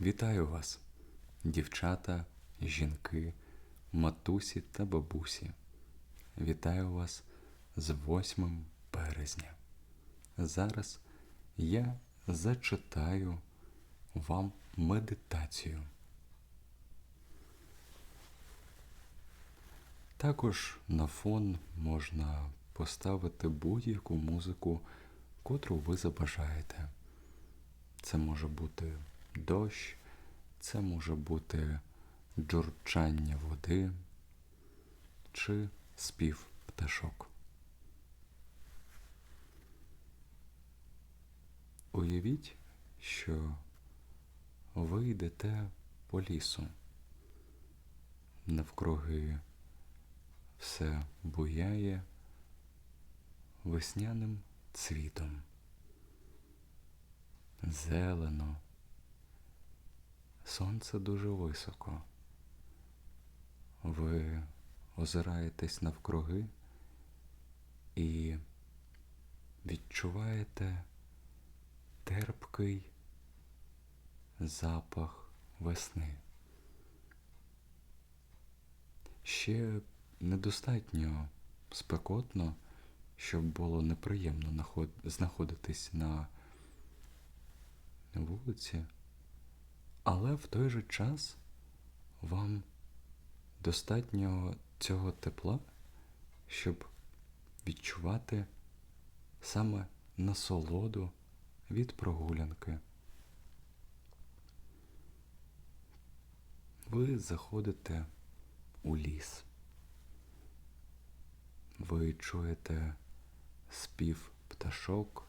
Вітаю вас, дівчата, жінки, матусі та бабусі. Вітаю вас з 8 березня. Зараз я зачитаю вам медитацію. Також на фон можна поставити будь-яку музику, котру ви забажаєте. Це може бути дощ, це може бути джурчання води чи спів пташок. Уявіть, що ви йдете по лісу. Навкруги все буяє весняним цвітом. Зелено. Сонце дуже високо. Ви озираєтесь навкруги і відчуваєте терпкий запах весни. Ще недостатньо спекотно, щоб було неприємно знаходитись на вулиці, але в той же час вам достатньо цього тепла, щоб відчувати саме насолоду від прогулянки. Ви заходите у ліс. Ви чуєте спів пташок.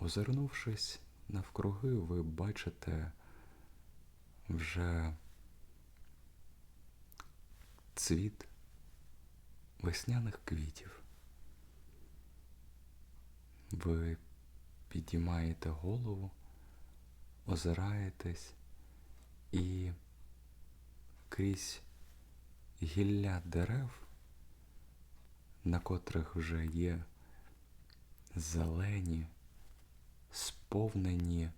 Озирнувшись навкруги, ви бачите вже цвіт весняних квітів. Ви підіймаєте голову, озираєтесь і крізь гілля дерев, на котрих вже є зелені, сповнені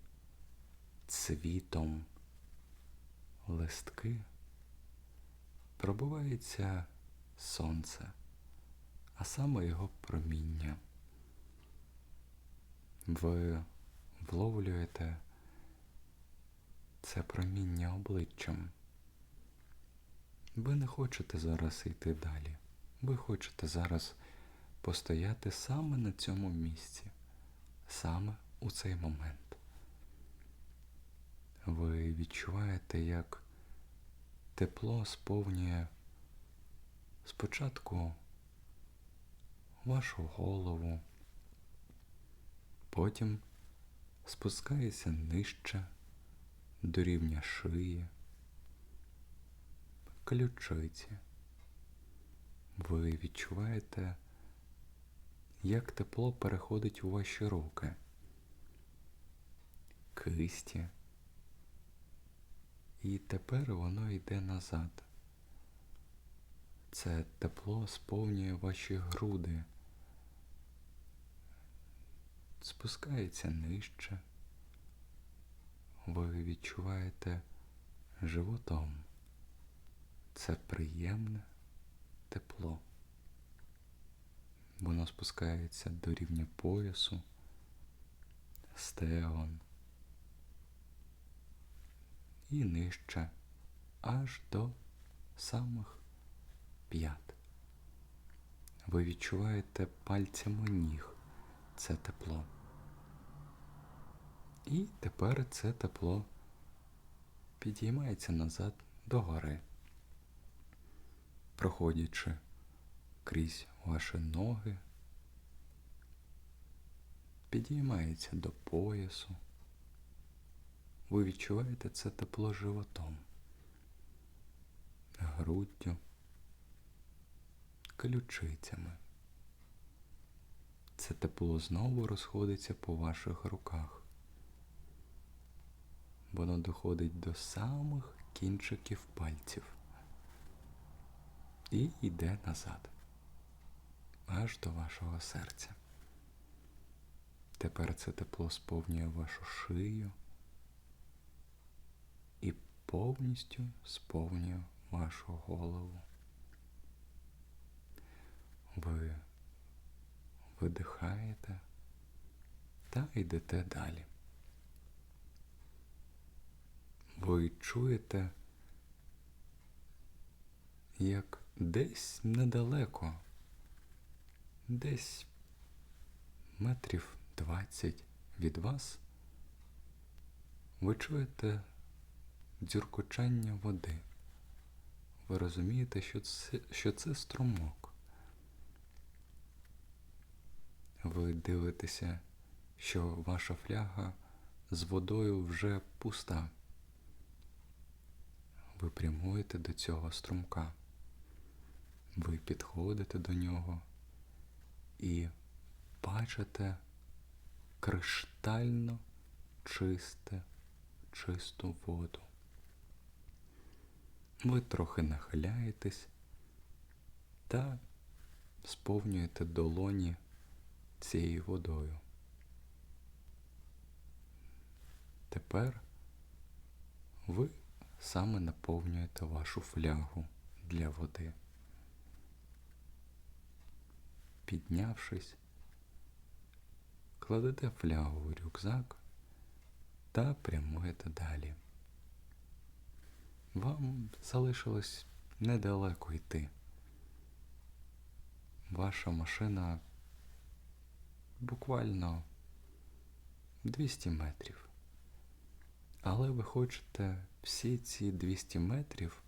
цвітом листки, пробивається сонце, а саме його проміння. Ви вловлюєте це проміння обличчям. Ви не хочете зараз йти далі. Ви хочете зараз постояти саме на цьому місці, саме у цей момент. Ви відчуваєте, як тепло сповнює спочатку вашу голову, потім спускається нижче до рівня шиї, ключиці. Ви відчуваєте, як тепло переходить у ваші руки, кисті, і тепер воно йде назад. Це тепло сповнює ваші груди, спускається нижче. Ви відчуваєте животом. Це приємне тепло. Воно спускається до рівня поясу, стегон і нижче аж до самих п'ят. Ви відчуваєте пальцями ніг це тепло. І тепер це тепло підіймається назад до гори, проходячи крізь ваші ноги, підіймається до поясу. Ви відчуваєте це тепло животом, груддю, ключицями. Це тепло знову розходиться по ваших руках. Воно доходить до самих кінчиків пальців і йде назад, аж до вашого серця. Тепер це тепло сповнює вашу шию, повністю сповнює вашу голову. Ви видихаєте та йдете далі. Ви чуєте, як десь недалеко, десь метрів двадцять від вас, ви чуєте дзюркотання води. Ви розумієте, що це, що це струмок. Ви дивитеся, що ваша фляга з водою вже пуста. Ви прямуєте до цього струмка. Ви підходите до нього і бачите криштально чисте, чисту воду. Ви трохи нахиляєтесь та сповнюєте долоні цією водою. Тепер ви саме наповнюєте вашу флягу для води. Піднявшись, кладете флягу у рюкзак та прямуєте далі. Вам залишилось недалеко йти. Ваша машина буквально 200 метрів. Але ви хочете всі ці 200 метрів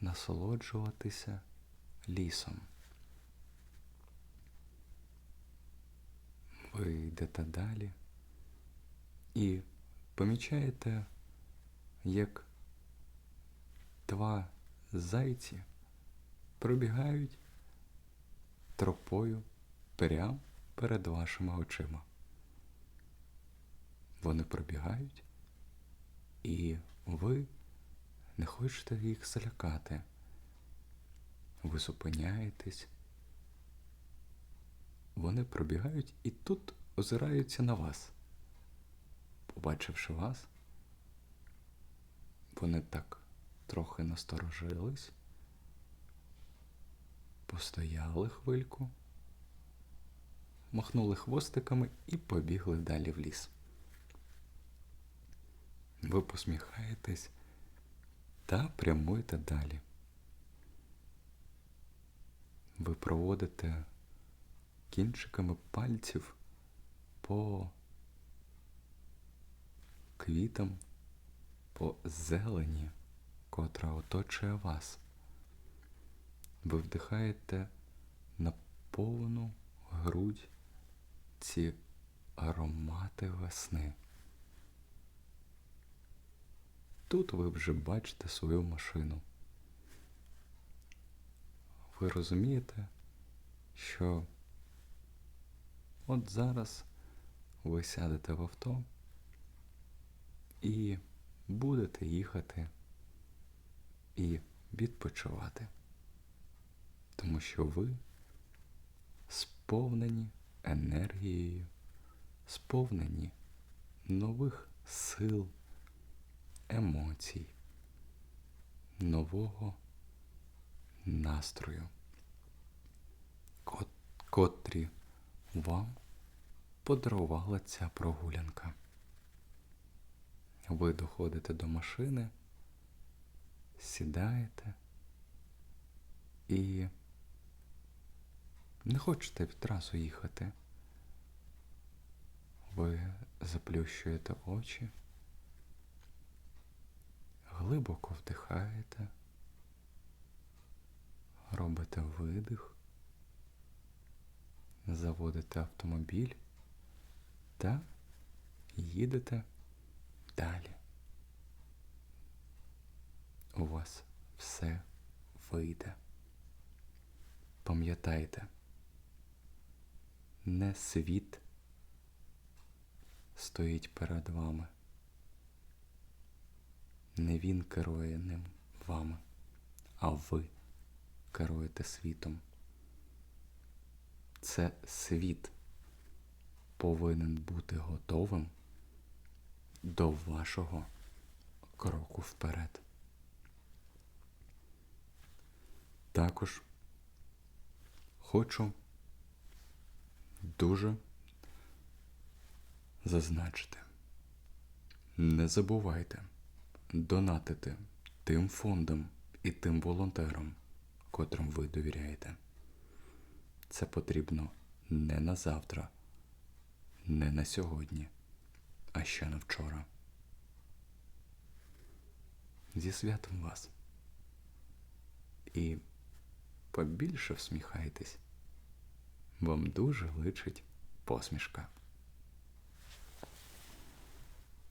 насолоджуватися лісом. Ви йдете далі і помічаєте, як два зайці пробігають тропою прямо перед вашими очима. Вони пробігають, і ви не хочете їх залякати. Ви зупиняєтесь. Вони пробігають і тут озираються на вас. Побачивши вас, вони так трохи насторожились, постояли хвильку, махнули хвостиками і побігли далі в ліс. Ви посміхаєтесь та прямуєте далі. Ви проводите кінчиками пальців по квітам, по зелені, котра оточує вас. Ви вдихаєте на повну грудь ці аромати весни. Тут ви вже бачите свою машину. Ви розумієте, що от зараз ви сядете в авто і будете їхати і відпочивати, тому що ви сповнені енергією, сповнені нових сил, емоцій, нового настрою, котрі вам подарувала ця прогулянка. Ви доходите до машини, сідаєте і не хочете відразу їхати. Ви заплющуєте очі, глибоко вдихаєте, робите видих, заводите автомобіль та їдете далі. У вас все вийде. Пам'ятайте, не світ стоїть перед вами. Не він керує ним вами, а ви керуєте світом. Це світ повинен бути готовим до вашого кроку вперед. Також хочу дуже зазначити. Не забувайте донатити тим фондам і тим волонтерам, котрим ви довіряєте. Це потрібно не на завтра, не на сьогодні, а ще не вчора. Зі святом вас. І побільше всміхайтесь. Вам дуже личить посмішка.